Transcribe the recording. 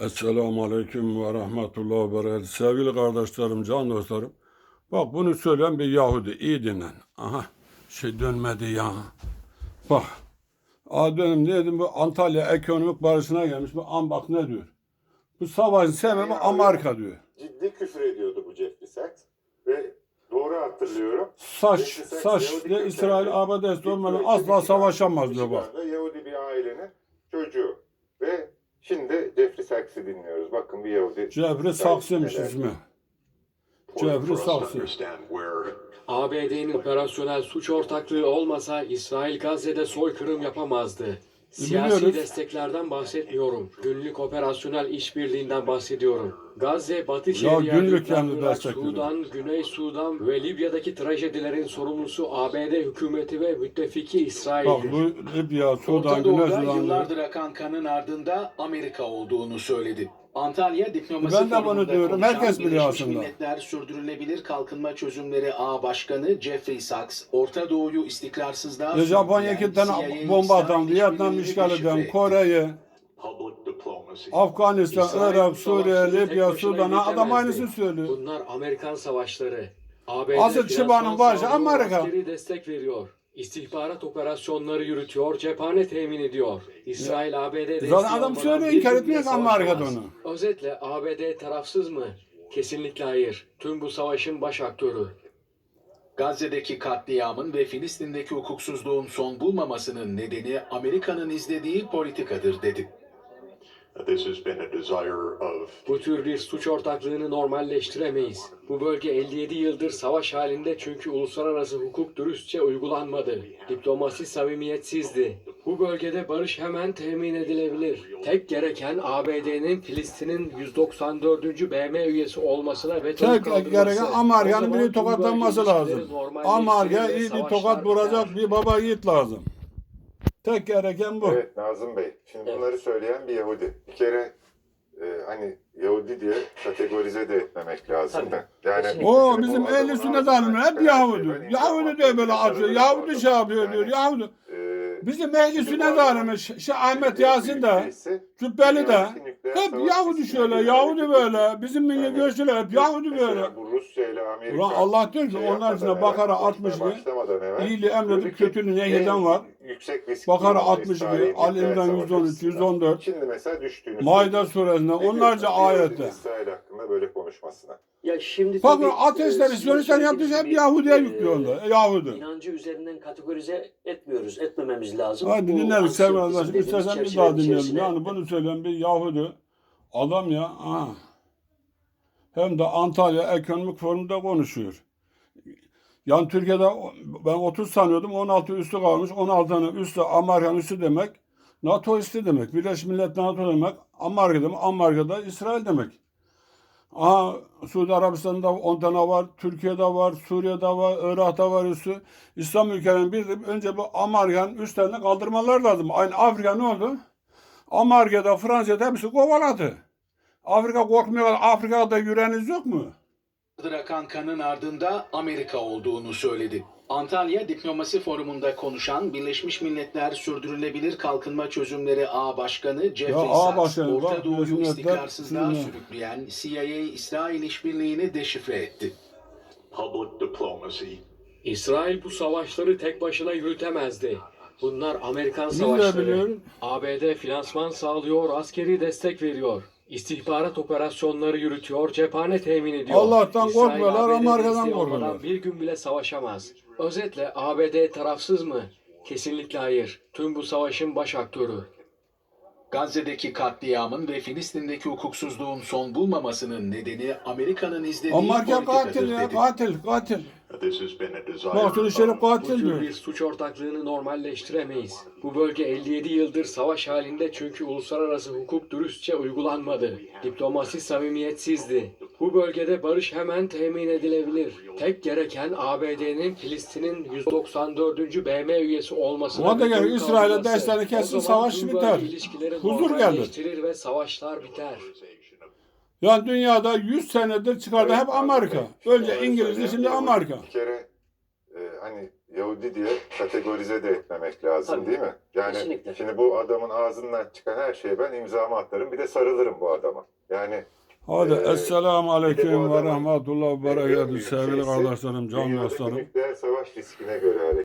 Esselamu Aleyküm ve Rahmetullah ve Berekatuhu. Sevgili kardeşlerim, can dostlarım. Bak bunu söyleyen bir Yahudi. iyi dinlen. Aha şey dönmedi ya. Bak. Aa dönüm ne dedim bu Antalya ekonomik barışına gelmiş. Bu an bak ne diyor. Bu savaşın sebebi Amerika diyor. ciddi küfür ediyordu bu Jeffrey Sachs. Ve doğru hatırlıyorum. Saç, Sachs saç kökenli İsrail bir olmadan asla savaşamaz diyor bak. Yahudi bir ailenin çocuğu. Ve şimdi Jeffrey Sachs'i dinliyoruz. Bakın bir Yahudi. Jeffrey Saksı'ymış ismi. to Saksı. ABD'nin operasyonel suç ortaklığı olmasa İsrail Gazze'de soykırım yapamazdı. Siyasi Biliyoruz. desteklerden bahsetmiyorum. Günlük operasyonel işbirliğinden bahsediyorum. Gazze, Batı Ya Şeria, günlük Lübnan, yani Irak, Sudan, Güney Sudan ve Libya'daki trajedilerin sorumlusu ABD hükümeti ve müttefiki Bak İsrail'dir. bu Libya, Sudan, Orta Güney Sudan. yıllardır akan kanın ardında Amerika olduğunu söyledi. Antalya Diplomasi Ben de bunu diyorum. Herkes biliyor Birleşmiş aslında. Milletler Sürdürülebilir Kalkınma Çözümleri A Başkanı Jeffrey Sachs, Orta Doğu'yu istikrarsızlığa Ya Japonya iki tane bomba atan, Vietnam işgal eden. Kore'yi, Afganistan, İsrail Irak, Suriye, Libya, Sudan. Adam aynısını söylüyor. Bunlar Amerikan savaşları. ABD Asıl çıbanın başı Amerika. destek veriyor. İstihbarat operasyonları yürütüyor, cephane temin ediyor. İsrail ABD desteği Zaten adam olmadan söylüyor, inkar etmiyor ki Amerika'da savaşamaz. onu. Özetle ABD tarafsız mı? Kesinlikle hayır. Tüm bu savaşın baş aktörü. Gazze'deki katliamın ve Filistin'deki hukuksuzluğun son bulmamasının nedeni Amerika'nın izlediği politikadır dedi. Bu tür bir suç ortaklığını normalleştiremeyiz. Bu bölge 57 yıldır savaş halinde çünkü uluslararası hukuk dürüstçe uygulanmadı. Diplomasi samimiyetsizdi. Bu bölgede barış hemen temin edilebilir. Tek gereken ABD'nin Filistin'in 194. BM üyesi olmasına ve Tek gereken Amerika'nın biri tokatlanması lazım. Amerika iyi bir tokat vuracak bir baba yiğit lazım. Tek gereken bu. Evet Nazım Bey. Şimdi bunları söyleyen bir Yahudi. Bir kere e, hani Yahudi diye kategorize de etmemek lazım. Yani O bu bizim adamın ehli sünnet ağzından alimler hep çıkan Yahudi. şey, ben Yahudi diyor böyle sarılırım Yahudi bu şey yapıyor diyor. Yani, Yahudi. e, Bizim ehli şimdi bu sünnet adam- alimi şey Ahmet Yasin de Cübbeli de dünyadaki nükleer hep savaş Yahudi şöyle, Yahudi böyle. Bizim milli Yani görüşçüler hep Yahudi Mesela böyle. bu Rusya ile Amerika Ulan Allah diyor ki şey onlar yapmadan içinde evvel, Bakara konuşmaya 62, başlamadan evvel, iyiliği emredip en nehyeden var. Yüksek risk Bakara durumda 62, İsrail Ali nükleer İmran savaş 113, açısından. 114, Şimdi mesela düştüğünü Maide suresinde onlarca ayette. İsrail hakkında böyle konuşmasına. Ya şimdi Bakın tabii, ateistler, e, yaptığı şey hep Yahudi'ye gibi, yüklüyor e, onda. Yahudi. İnancı üzerinden kategorize etmiyoruz, etmememiz lazım. Hadi antisemitizm sevgili arkadaşlar. dediğimiz İstersen bir daha dinleyelim. Yani bunu söyleyen bir Yahudi adam ya. Ha. Hem de Antalya Ekonomik Forum'da konuşuyor. Yani Türkiye'de ben 30 sanıyordum 16 üstü kalmış. 16'nın üstü Amerikan üstü demek. NATO üstü demek. Birleşmiş Milletler NATO demek. Amerika demek. Amerika'da İsrail demek. Aha Suudi Arabistan'da 10 tane var, Türkiye'de var, Suriye'de var, Irak'ta var üstü. İslam ülkelerinin bir de önce bu Amerika'nın üstlerine kaldırmalar lazım. Aynı Afrika ne oldu? Amerika'da, Fransa'da hepsi kovaladı. Afrika korkmuyor. Afrika'da yüreğiniz yok mu? Akan kanın ardında Amerika olduğunu söyledi. Antalya Diplomasi Forumu'nda konuşan Birleşmiş Milletler Sürdürülebilir Kalkınma Çözümleri A Başkanı Jeffrey A Sachs, Orta Doğu'yu istikrarsızlığa sürükleyen CIA-İsrail işbirliğini deşifre etti. public diplomacy İsrail bu savaşları tek başına yürütemezdi. Bunlar Amerikan savaşları. ABD finansman sağlıyor, askeri destek veriyor. İstihbarat operasyonları yürütüyor, cephane temin ediyor. Allah'tan İsrail, korkmuyorlar, ABD Amerika'dan korkuyorlar. olmadan Bir gün bile savaşamaz. Özetle ABD tarafsız mı? Kesinlikle hayır. Tüm bu savaşın baş aktörü. Gazze'deki katliamın ve Filistin'deki hukuksuzluğun son bulmamasının nedeni Amerika'nın izlediği Amerika katil politikadır ya, dedi. katil, katil. Mahsul Şerif Bu katil tür bir suç ortaklığını normalleştiremeyiz. Bu bölge 57 yıldır savaş halinde çünkü uluslararası hukuk dürüstçe uygulanmadı. Diplomasi samimiyetsizdi. Bu bölgede barış hemen temin edilebilir. Tek gereken ABD'nin Filistin'in 194. BM üyesi olması. Ona da gerek, İsrail'e desteğini kessin, savaş biter. Huzur gelir. ve savaşlar biter. Yani dünyada 100 senedir çıkardı hep Amerika. Önce İngiliz, şimdi Amerika. Bir kere e, hani Yahudi diye kategorize de etmemek lazım Tabii. değil mi? Yani Kesinlikle. şimdi bu adamın ağzından çıkan her şeye ben imzamı atarım bir de sarılırım bu adama. Yani Hadi Ee, Esselamu bir de Aleyküm bu ve adamın Rahmetullah ve en büyük sevgili şeysi, kardeşlerim, can dünyadaki dostlarım. nükleer savaş riskine göre hareket